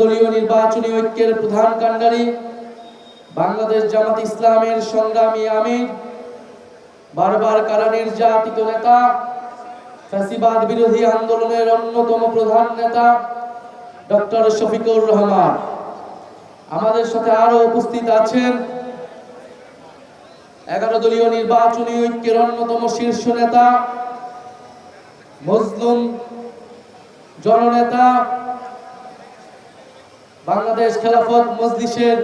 দলীয় নির্বাচনী ঐক্যের প্রধান কাণ্ডারি বাংলাদেশ জামাত ইসলামের সংগ্রামী আমির, বারবার কারা নির্যাতিত নেতা, ফ্যাসিবাদ বিরোধী আন্দোলনের অন্যতম প্রধান নেতা ডক্টর শফিকুর রহমান। আমাদের সাথে আরও উপস্থিত আছেন এগারো দলীয় নির্বাচনী ঐক্যের অন্যতম শীর্ষ নেতা, মজলুম জননেতা বাংলাদেশ খেলাফত মজলিসের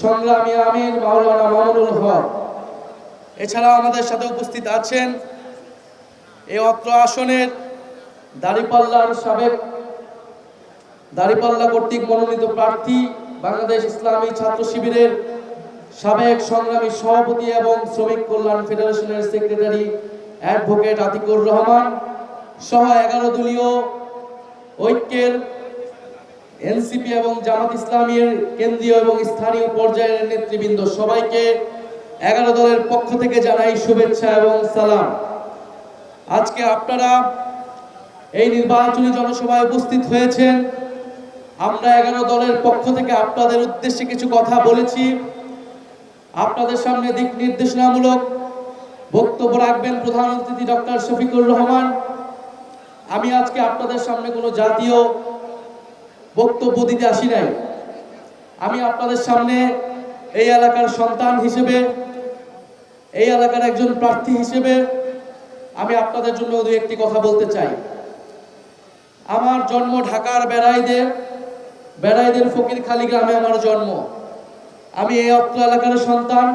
সংগ্রামী আমির মাওলানা মামুনুল হক। এছাড়াও আমাদের সাথে উপস্থিত আছেন এই অত্র আসনের দাড়িপাল্লার সাবেক, দাড়িপাল্লা কর্তৃক মনোনীত প্রার্থী বাংলাদেশ ইসলামী ছাত্র শিবিরের সাবেক সংগ্রামী সভাপতি এবং শ্রমিক কল্যাণ ফেডারেশনের সেক্রেটারি অ্যাডভোকেট আতিকুর রহমান সহ এগারো দলীয় ঐক্যের এনসিপি এবং জামাত ইসলামীর কেন্দ্রীয় এবং স্থানীয় পর্যায়ের নেতৃবৃন্দ সবাইকে এগারো দলের পক্ষ থেকে জানাই শুভেচ্ছা এবং সালাম। আজকে আপনারা এই নির্বাচনী জনসভায় উপস্থিত হয়েছেন। আমরা এগারো দলের পক্ষ থেকে আপনাদের উদ্দেশ্যে কিছু কথা বলেছি। আপনাদের সামনে দিক নির্দেশনামূলক বক্তব্য রাখবেন প্রধান অতিথি ডক্টর শফিকুর রহমান। আমি আজকে আপনাদের সামনে কোনো জাতীয় বক্তব্য দিতে আসি নাই। আমি আপনাদের সামনে এই এলাকার সন্তান হিসেবে, এই এলাকার একজন প্রার্থী হিসেবে আমি আপনাদের জন্য দু একটি কথা বলতে চাই। আমার জন্ম ঢাকার বেড়াইদে, বেড়াইদের ফকিরখালী গ্রামে আমার জন্ম। আমি এই অত্র এলাকার সন্তান,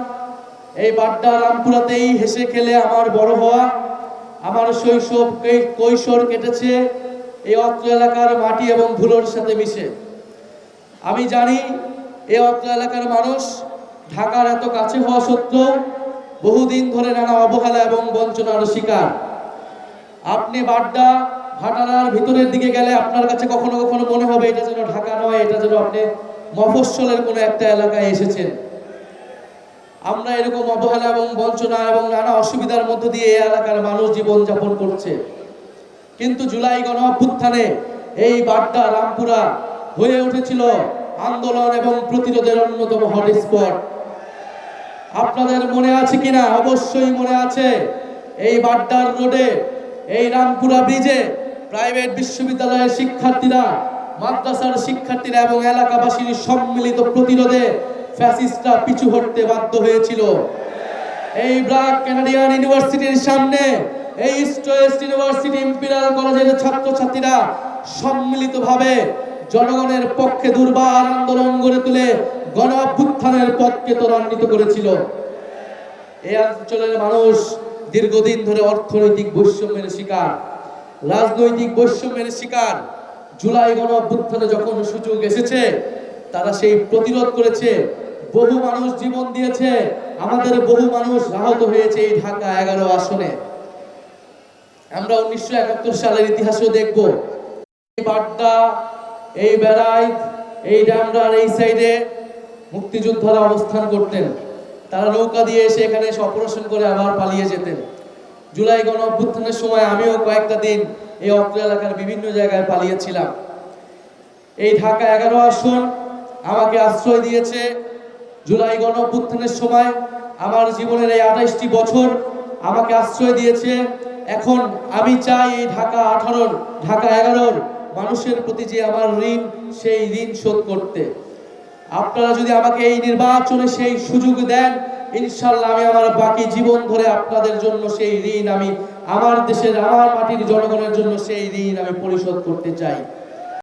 এই বাড্ডা রামপুরাতেই হেসে খেলে আমার বড় হওয়া, আমার শৈশব কৈশোর কেটেছে এই অত্র এলাকার মাটি এবং ধুলোর সাথে মিশে। আমি জানি এই অত্র এলাকার মানুষ ঢাকার এত কাছে হওয়া সত্ত্বেও বহুদিন ধরে নানা অবহেলা এবং বঞ্চনার শিকার। আপনি বাড্ডা ভাটারার ভিতরের দিকে গেলে আপনার কাছে কখনো কখনো মনে হবে, এটা যেন ঢাকা নয়, এটা যেন আপনি মফস্বলের কোনো একটা এলাকায় এসেছেন। আমরা এরকম অবহেলা এবং বঞ্চনা এবং নানা অসুবিধার মধ্য দিয়ে এই এলাকার মানুষ জীবন যাপন করছে। কিন্তু জুলাই গণ অভ্যুত্থানে এই বাড্ডা রামপুরা হয়ে উঠেছিল আন্দোলন এবং প্রতিরোধের অন্যতম হটস্পট। আপনাদের মনে আছে কিনা? অবশ্যই মনে আছে। এই বাড্ডার রোডে, এই রামপুরা ব্রিজে প্রাইভেট বিশ্ববিদ্যালয়ের শিক্ষার্থীরা, মাদ্রাসার শিক্ষার্থীরা এবং এলাকাবাসীর সম্মিলিত প্রতিরোধে ফ্যাসিস্টরা পিছু হটতে বাধ্য হয়েছিল। এই ব্রাক কানাডিয়ান ইউনিভার্সিটির সামনে এই ইস্ট ইউনিভার্সিটি ইম্পিরিয়াল কলেজের ছাত্রছাত্রীরা সম্মিলিতভাবে জনগণের পক্ষে দুর্বার আন্দোলন গড়ে তুলে গণ অভ্যুত্থানের পথকে ত্বরান্বিত করেছিল। এই অঞ্চলের মানুষ দীর্ঘদিন ধরে অর্থনৈতিক বৈষম্যের শিকার, রাজনৈতিক বৈষম্যের শিকার। জুলাই গণ অভ্যুত্থানে যখন সুযোগ এসেছে, তারা সেই প্রতিরোধ করেছে। বহু মানুষ জীবন দিয়েছে। আমাদের বহু মানুষ আহত হয়েছে এই ঢাকা এগারো আসনে। আমরা উনিশশো একাত্তর সালের ইতিহাসও দেখব। এই বাড্ডা এই বেড়াইত এই ডামরার এই সাইডে মুক্তিযোদ্ধারা অবস্থান করতেন। তারা নৌকা দিয়ে এসে এখানে এসে অপারেশন করে আবার পালিয়ে যেতেন। জুলাই গণ অভ্যুত্থানের সময় আমিও কয়েকটা দিন এই অত্র এলাকার বিভিন্ন জায়গায় পালিয়েছিলাম। এই ঢাকা এগারো আসন আমাকে আশ্রয় দিয়েছে। জুলাই গণ অভ্যুত্থানের সময় আমার জীবনের এই আঠাইশটি বছর আমাকে আশ্রয় দিয়েছে। এখন আমি চাই এই ঢাকা আঠারোর, ঢাকা এগারোর মানুষের প্রতি যে আমার ঋণ, সেই ঋণ শোধ করতে। আপনারা যদি আমাকে এই নির্বাচনে সেই সুযোগ দেন, ইনশাল্লাহ আমি আমার বাকি জীবন ধরে আপনাদের জন্য সেই ঋণ আমি আমার দেশের, আমার মাটির জনগণের জন্য সেই ঋণ আমি পরিশোধ করতে চাই।